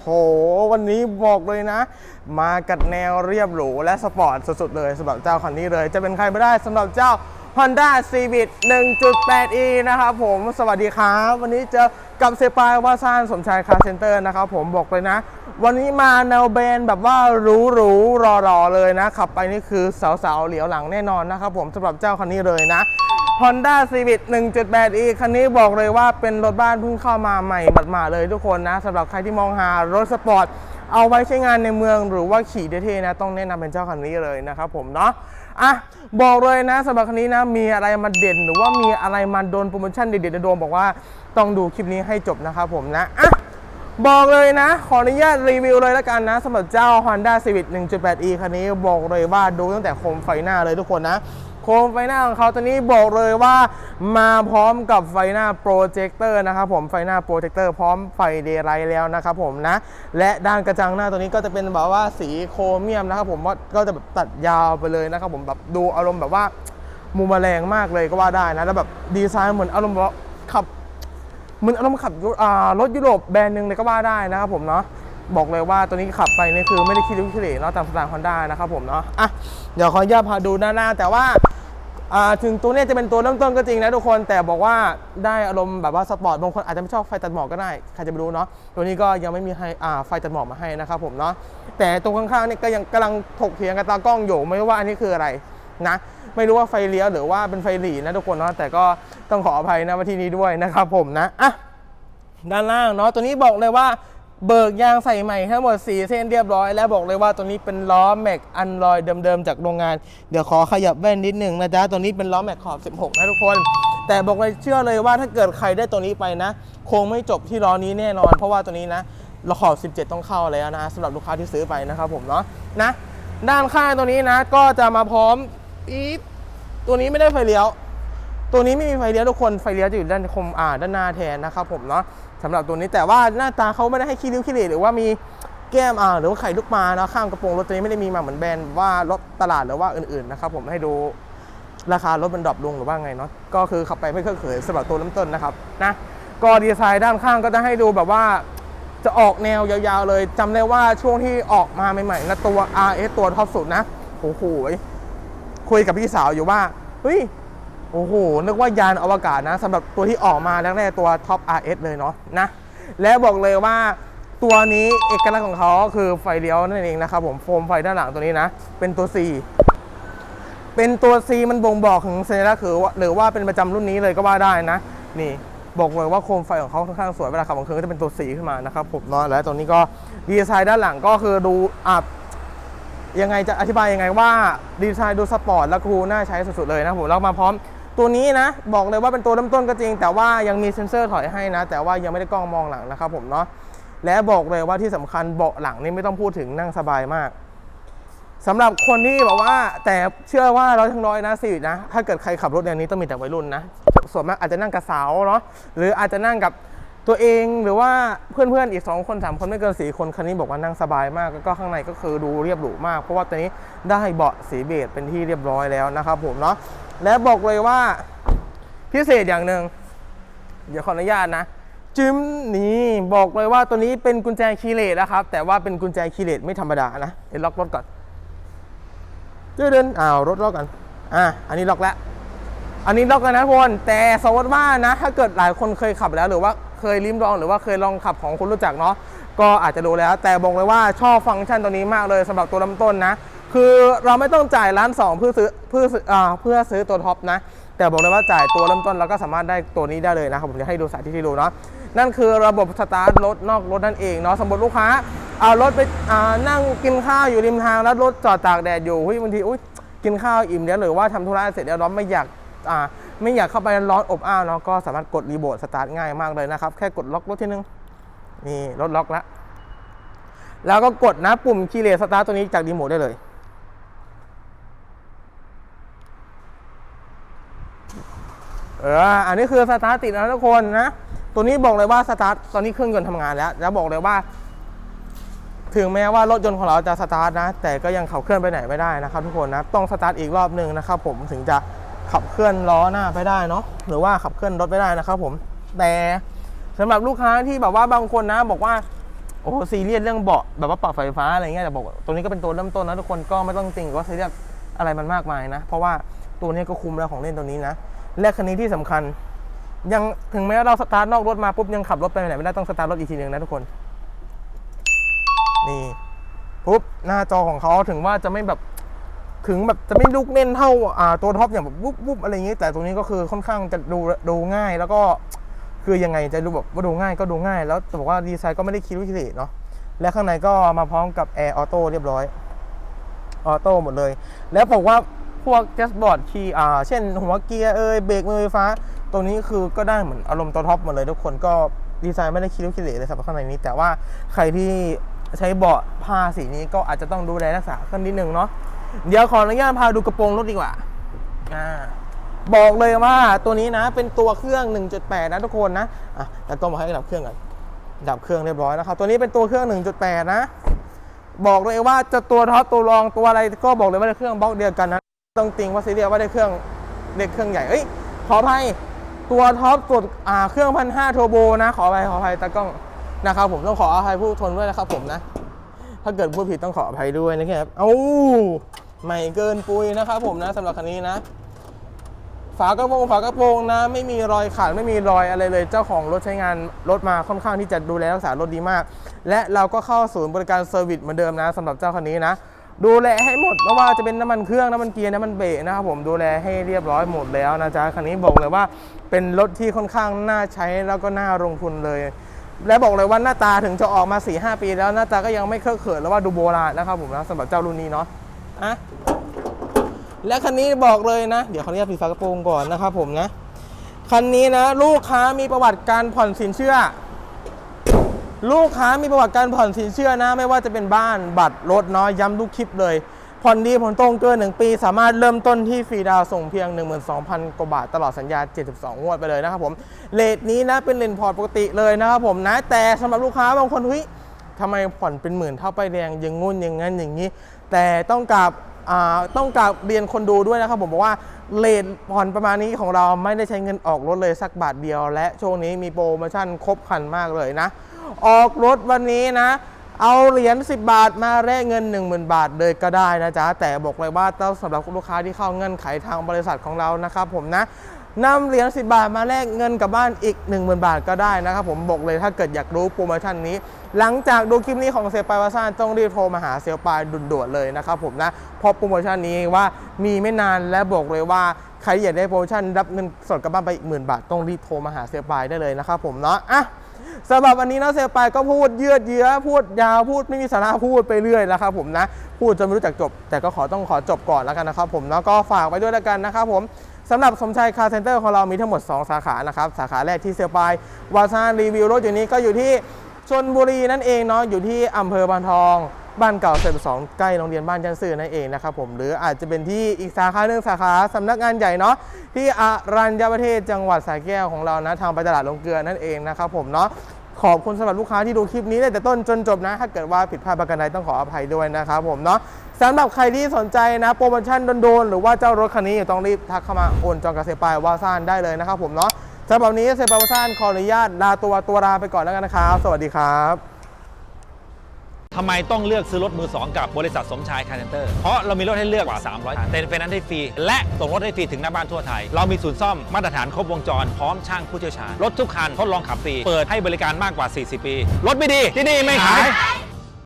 โห วันนี้บอกเลยนะ มากัดแนวเรียบหรูและสปอร์ตสุดๆเลยสำหรับเจ้าคันนี้เลย จะเป็นใครไม่ได้สำหรับเจ้า Honda Civic 1.8e นะครับผมสวัสดีครับ วันนี้เจอกับเซปายวาซานสมชายคาร์เซ็นเตอร์นะครับผมบอกเลยนะ วันนี้มาแนวแบนแบบว่าหรูหรูๆรอๆเลยนะขับไปนี่คือสาวๆเหลียวหลังแน่นอนนะครับผมสำหรับเจ้าคันนี้เลยนะ Honda Civic 1.8e คันนี้บอกเลยว่าเป็นรถบ้านเพิ่งเข้ามาใหม่บัดมาเลยทุกคนนะสำหรับใครที่มองหารถสปอร์ตเอาไว้ใช้งานในเมืองหรือว่าขี่เท่ๆนะ ต้องแนะนำเป็นเจ้าคันนี้เลยนะครับผมเนาะอะบอกเลยนะสำหรับคันนี้นะ มีอะไรมาเด่นหรือว่ามีอะไรมาโดนโปรโมชั่นเด็ดๆโดนบอกว่าต้องดูคลิปนี้ให้จบนะครับผมนะอะบอกเลยนะ ขออนุญาตรีวิวเลยล้วกันนะสำหรับเจ้า Honda Civic 1.8e คันนี้บอกเลยว่าดูตั้งแต่โคมไฟหน้าเลยทุกคนนะ คมไฟหน้าของเขาตัวนี้บอกเลยว่ามาพร้อมกับไฟหน้าโปรเจคเตอร์นะครับผมไฟหน้าโปรเจคเตอร์พร้อมไฟเดย์ไลท์แล้วนะครับผมนะ และด้านกระจังหน้าตัวนี้ก็จะเป็นแบบว่าสีโครเมียมนะครับผมก็จะแบบตัดยาวไปเลยนะครับผมแบบดูอารมณ์แบบว่ามุมแมลงมากเลยก็ว่าได้นะแล้วแบบดีไซน์เหมือนอารมณ์แบบขับเหมือนอารมณ์ขับรถยุโรปแบรนด์หนึ่งเลยก็ว่าได้นะครับผมเนาะบอกเลยว่าตัวนี้ขับไปนี่คือไม่ได้คิดลุกคิดเหร่เนาะตามสไตล์ฮอนด้านะครับผมเนาะอะเดี๋ยวขออนุญาตพาดูด้านหน้าแต่ว่า ถึงตัวเนี้ยจะเป็นตัวเริ่มต้นก็จริงนะทุกคนแต่บอกว่าได้อารมณ์แบบว่าสปอร์ตบางคนอาจจะไม่ชอบไฟตัดหมอกก็ได้ใครจะไปรู้เนาะตัวนี้ก็ยังไม่มีไฟตัดหมอกมาให้นะครับผมเนาะแต่ตรงข้างๆเนี่ยก็ยังกำลังถกเถียงกับตากล้องอยู่ไม่รู้ว่าอันนี้คืออะไรนะไม่รู้ว่าไฟเลี้ยวหรือว่าเป็นไฟหลีนะทุกคนเนาะแต่ก็ต้องขออภัยนะมาที่นี้ด้วยนะครับผมนะอะด้านล่างเนาะตัวนี้บอกเลยว่า เบิกยางใส่ใหม่ทั้งหมด 4 เส้นเรียบร้อย แล้วบอกเลยว่าตัวนี้เป็นล้อแม็กอันลอยเดิมๆจากโรงงาน เดี๋ยวขอขยับแว่นนิดหนึ่งนะจ๊ะ ตัวนี้เป็นล้อแม็กขอบ 16 นะทุกคน แต่บอกเลยเชื่อเลยว่าถ้าเกิดใครได้ตัวนี้ไปนะ คงไม่จบที่ล้อนี้แน่นอน เพราะว่าตัวนี้นะล้อขอบ 17 ต้องเข้าแล้วนะสำหรับลูกค้าที่ซื้อไปนะครับผมเนาะนะ ด้านข้างตัวนี้นะ ก็จะมาพร้อมอีตัวนี้ไม่ได้ไฟเลี้ยว ตัวนี้ไม่มีไฟเลี้ยวทุกคนไฟเลี้ยวจะอยู่ด้านคมอ่าด้านหน้าแทนนะครับผมเนาะ สำหรับตัวนี้แต่ว่าหน้าตาเขาไม่ได้ให้ขี้ริ้วขี้เหร่หรือว่ามีแก้มอ่าหรือว่าไข่ลูกปลาเนาะข้างกระโปรงรถตัวนี้ไม่ได้มีมาเหมือนแบรนด์ว่ารถตลาดหรือว่าอื่นๆนะครับผมให้ดูราคารถมันดรอปลงหรือว่าไงเนาะก็คือขับไปไม่เคอะเขินสำหรับตัวเริ่มต้นนะครับนะก็ดีไซน์ด้านข้างก็จะให้ดูแบบว่าจะออกแนวยาวๆเลยจำได้ว่าช่วงที่ออกมาใหม่ๆนะตัว RS ตัวท็อปสุดนะโอ้โหคุยกับพี่สาวอยู่ว่าเฮ้ย โอ้โห นึกว่ายานอวกาศนะสำหรับตัวที่ออกมาแรกๆตัวท็อป RS เลยเนาะนะ และบอกเลยว่าตัวนี้เอกลักษณ์ของเขาก็คือไฟเลี้ยวนั่นเองนะครับผมโฟมไฟด้านหลังตัวนี้นะ เป็นตัว C เป็นตัว C มันบ่งบอกถึงสัญลักษณ์คือหรือว่าเป็นประจำรุ่นนี้เลยก็ว่าได้นะ นี่บอกเลยว่าโคมไฟของเขาค่อนข้างสวยเวลาขับกลางคืนก็จะเป็นตัว C ขึ้นมานะครับผมเนาะและตัวนี้ก็ดีไซน์ด้านหลังก็คือดูอับยังไงจะอธิบายยังไงว่าดีไซน์ดูสปอร์ตและคูน่าใช้สุดๆเลยนะผมเรามาพร้อม ตัวนี้นะ บอกเลยว่าเป็นตัวเริ่มต้นก็จริง แต่ว่ายังมีเซ็นเซอร์ถอยให้นะ แต่ว่ายังไม่ได้กล้องมองหลังนะครับผมเนาะและบอกเลยว่าที่สำคัญเบาะหลังนี่ไม่ต้องพูดถึงนั่งสบายมากสำหรับคนที่บอกว่าแต่เชื่อว่าร้อยทั้งร้อยนะสินะ ถ้าเกิดใครขับรถแนวนี้ต้องมีแต่วัยรุ่นนะ ส่วนมากอาจจะนั่งกับสาวเนาะหรืออาจจะนั่งกับ ตัวเองหรือว่าเพื่อนๆอีก 2 คน 3 คนไม่เกิน 4 คนคันนี้บอกว่านั่งสบายมากแล้วก็ข้างในก็คือดูเรียบหรูมาก เพราะว่าตัวนี้ได้เบาะสีเบจเป็นที่เรียบร้อยแล้วนะครับผมเนาะและบอกเลยว่าพิเศษอย่างหนึ่งเดี๋ยวขออนุญาตนะจึมนี่บอกเลยว่าตัวนี้เป็นกุญแจคีย์เลสนะครับ แต่ว่าเป็นกุญแจคีย์เลสไม่ธรรมดานะเดี๋ยวล็อกรถก่อนเดินอ้าวรถล็อกกันอะอันนี้ล็อกแล้ว อันนี้ล็อกกันนะทุกคนแต่สมมติว่านะ ถ้าเกิดหลายคนเคยขับแล้วหรือว่าเคยลิ้มลองหรือว่าเคยลองขับของคนรู้จักเนาะก็อาจจะรู้แล้ว แต่บอกเลยว่าชอบฟังก์ชันตัวนี้มากเลยสำหรับตัวลำต้นนะ คือเราไม่ต้องจ่ายล้านสองเพื่อซื้อเพื่อซื้ออ่าเพื่อซื้อตัวท็อปนะ แต่บอกเลยว่าจ่ายตัวเริ่มต้นเราก็สามารถได้ตัวนี้ได้เลยนะครับผมจะให้ดูสาธิตที่ดูเนาะนั่นคือระบบสตาร์ทรถนอกรถนั่นเองเนาะสมมติลูกค้าเอารถไปนั่งกินข้าวอยู่ริมทางแล้วรถจอดตากแดดอยู่เฮ้ยบางทีอุ้ยกินข้าวอิ่มแล้วหรือว่าทำธุระเสร็จแล้วเราไม่อยาก ไม่อยากเข้าไปร้อนอบอ้าวเนาะก็สามารถกดรีโมทสตาร์ทง่ายมากเลยนะครับ แค่กดล็อกรถทีนึงนี่รถล็อกแล้วแล้วก็กดนะปุ่มคีย์เลสสตาร์ทตัวนี้จากรีโมทได้เลยเอออันนี้คือสตาร์ทติดแล้วทุกคนนะ ตัวนี้บอกเลยว่าสตาร์ทตอนนี้เครื่องยนต์ทำงานแล้ว แล้วบอกเลยว่า ถึงแม้ว่ารถยนต์ของเราจะสตาร์ทนะ แต่ก็ยังขับเคลื่อนไปไหนไม่ได้นะครับทุกคนนะ ต้องสตาร์ทอีกรอบหนึ่งนะครับผมถึงจะ ขับเคลื่อนล้อหน้าไปได้เนาะหรือว่าขับเคลื่อนรถไปได้นะครับผมแต่สำหรับลูกค้าที่แบบว่าบางคนนะบอกว่าโอ้ซีเรียสเรื่องเบาะแบบว่าปรับไฟฟ้าอะไรเงี้ยแต่บอกตัวนี้ก็เป็นตัวเริ่มต้นนะทุกคนก็ไม่ต้องติงว่าซีเรียสอะไรมันมากมายนะ เพราะว่าตัวนี้ก็คุ้มแล้วของเล่นตัวนี้นะ และคันนี้ที่สำคัญ ยังถึงแม้เราสตาร์ทนอกรถมาปุ๊บยังขับรถไปไหนไม่ได้ต้องสตาร์ทรถอีกทีหนึ่งนะทุกคน นี่ปุ๊บหน้าจอของเขาถึงว่าจะไม่แบบ ถึงแบบจะไม่ลุกเน้นเท่าอ่าตัวท็อปอย่างแบบวุบวุบอะไรอย่างงี้แต่ตัวนี้ก็คือค่อนข้างจะดูดูง่าย แล้วก็คือยังไงจะดูแบบว่าดูง่ายก็ดูง่าย แล้วแต่บอกว่าดีไซน์ก็ไม่ได้คิดวิคิดเนาะและข้างในก็มาพร้อมกับแอร์ออโต้เรียบร้อยออโต้หมดเลย แล้วบอกว่าพวกแดชบอร์ดคีย์อ่าเช่นหัวเกียร์เอยเบรกมือไฟฟ้า ตัวนี้คือก็ได้เหมือนอารมณ์ตัวท็อปหมดเลยทุกคนก็ดีไซน์ไม่ได้คิดวิคิดเลยสำหรับข้างในนี้ แต่ว่าใครที่ใช้เบาะผ้าสีนี้ก็อาจจะต้องดูแลรักษาขึ้นนิดนึงเนาะ เดี๋ยวขออนุญาตพาดูกระโปรงรถดีกว่าอ่าบอกเลยว่าตัวนี้นะเป็นตัวเครื่อง 1.8 นะทุกคนนะอะแล้วก็มาให้ดับเครื่องกันดับเครื่องเรียบร้อยนะครับ ตัวนี้เป็นตัวเครื่อง 1.8 นะ บอกเลยว่าจะตัวท็อปตัวรองตัวอะไรก็บอกเลยว่าได้เครื่องบล็อกเดียวกันนะต้องติงว่าซีเรียว่าได้เครื่องเด็กเครื่องใหญ่เอ้ยขออภัยตัวท็อปตัวอ่าเครื่องพันห้าโทโบนะ ขออภัยขออภัยตากล้องนะครับผมต้องขออภัยผู้ชนด้วยนะครับผมนะ ถ้าเกิดพูดผิดต้องขออภัยด้วยนะครับ เอาใหม่เกินปุยนะครับผมนะสำหรับคันนี้นะ ฝากระโปรงฝากระโปรงนะ ไม่มีรอยขาดไม่มีรอยอะไรเลย เจ้าของรถใช้งานรถมาค่อนข้างที่จะดูแลรักษารถดีมาก และเราก็เข้าศูนย์บริการเซอร์วิสเหมือนเดิมนะสำหรับเจ้าคันนี้นะดูแลให้หมดไม่ว่าจะเป็นน้ำมันเครื่องน้ำมันเกียร์น้ำมันเบรกนะครับผมดูแลให้เรียบร้อยหมดแล้วนะจ๊ะคันนี้บอกเลยว่าเป็นรถที่ค่อนข้างน่าใช้แล้วก็น่าลงทุนเลย และบอกเลยว่าหน้าตาถึงจะออกมา4-5ปีแล้วหน้าตาก็ยังไม่เคอะเขินแล้วว่าดูโบราณนะครับผมนะสำหรับเจ้ารุ่นนี้เนาะอะและคันนี้บอกเลยนะ เดี๋ยวเขออนุญาตปิดฝากระโปรงก่อนนะครับผมนะ คันนี้นะ ลูกค้ามีประวัติการผ่อนสินเชื่อ ลูกค้ามีประวัติการผ่อนสินเชื่อนะ ไม่ว่าจะเป็นบ้านบัตรรถเนาะย้ำทุกคลิปเลย ผ่อนดีผ่อนตรงเกิน 1 ปี สามารถเริ่มต้นที่ฟรีดาวส่งเพียง 12,000 กว่าบาท ตลอดสัญญา 72 งวดไปเลยนะครับผมเลทนี้นะเป็นเลนพอร์ตปกติเลยนะครับผมนะแต่สำหรับลูกค้าบางคนเฮ้ยทำไมผ่อนเป็นหมื่นเท่าไปแดงย่างงุ่นย่างงั้นอย่างนี้ แต่ต้องกราบต้องกราบเรียนคนดูด้วยนะครับผมบอกว่าเลทผ่อนประมาณนี้ของเราไม่ได้ใช้เงินออกรถเลยสักบาทเดียว และช่วงนี้มีโปรโมชั่นครบครันมากเลยนะ ออกรถวันนี้นะ เอาเหรียญ10 บาทมาแลกเงิน 10,000 บาทเลยก็ได้นะจ๊ะ แต่บอกเลยว่าต้องสำหรับลูกค้าที่เข้าเงื่อนไขทางบริษัทของเรานะครับผมนะนำเหรียญ10 บาทมาแลกเงินกลับบ้านอีก 10,000 บาทก็ได้นะครับผมบอกเลยถ้าเกิดอยากรู้โปรโมชั่นนี้ หลังจากดูคลิปนี้ของเซลปายวาซานต้องรีบโทรมาหาเซลปายด่วนๆเลยนะครับผมนะเพราะโปรโมชั่นนี้ว่ามีไม่นานและบอกเลยว่าใครอยากได้โปรโมชั่นรับเงินสดกลับบ้านไปอีกหมื่นบาทต้องรีบโทรมาหาเซลปายได้เลยนะครับผมเนาะอะ สำหรับวันนี้เนาะเซลปก็พูดเยืดเยื้อพูดยาวพูดไม่มีสาระพูดไปเรื่อยแล้วครับผมนะ พูดจนไม่รู้จักจบ แต่ก็ขอต้องขอจบก่อนแล้วกันนะครับผมแล้วก็ฝากไว้ด้วยแล้วกันนะครับผมสำหรับสมชายคาร์เซ็นเตอร์ของเรามีทั้งหมด 2 สาขานะครับ สาขาแรกที่เซลปวาซานรีวิวรถอยู่นี้ก็อยู่ที่ชนบุรีนั่นเองเนาะอยู่ที่อำเภอบานทอง บ้านเก่าเซนสองใกล้โรงเรียนบ้านจันซื่อนั่นเองนะครับผมหรืออาจจะเป็นที่อีกสาขาหนึ่งสาขาสำนักงานใหญ่เนาะที่อารัญญประเทศจังหวัดสระแก้วของเรานะทางไปตลาดลงเกลือนั่นเองนะครับผมเนาะขอบคุณสำหรับลูกค้าที่ดูคลิปนี้ตั้งแต่ต้นจนจบนะ ถ้าเกิดว่าผิดพลาดประการใดต้องขออภัยด้วยนะครับผมเนาะสำหรับใครที่สนใจนะโปรโมชั่นโดนๆหรือว่าเจ้ารถคันนี้ต้องรีบทักเข้ามาโอนจองกับเซปายวาซานได้เลยนะครับผมเนาะสำหรับนนี้เซปายวาซานขออนุญาตลาตัวตัวลาไปก่อนแล้วกันนะครับ สวัสดีครับ ทำไมต้องเลือกซื้อรถมือ 2 กับบริษัทสมชายคาร์เซนเตอร์ เพราะเรามีรถให้เลือกกว่า 300คันเต็นไฟแนนซ์ได้ฟรี และส่งรถให้ฟรีถึงหน้าบ้านทั่วไทย เรามีศูนย์ซ่อมมาตรฐานครบวงจร พร้อมช่างผู้เชี่ยวชาญ รถทุกคันทดลองขับฟรี เปิดให้บริการมากกว่า 40 ปี รถไม่ดีที่นี่ไม่ขาย